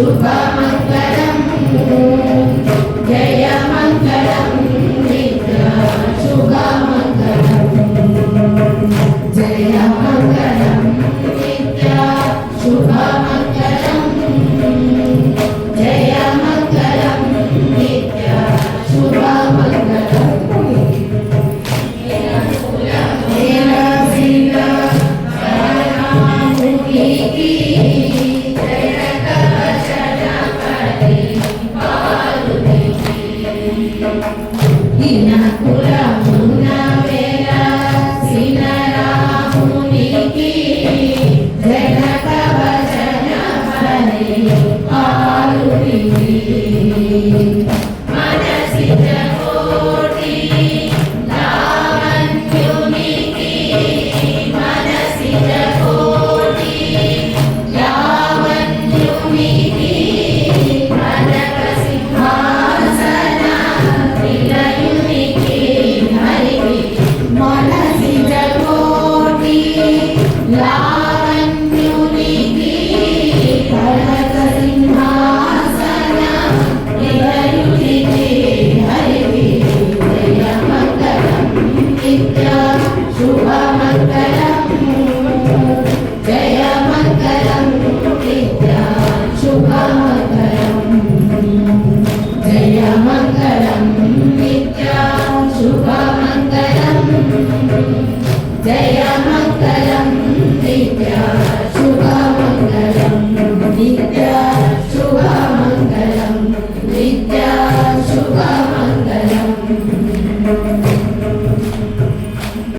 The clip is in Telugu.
శుభమంగళం జయ మంగళం నిత్య శుభమంగళం. Aleluia. today.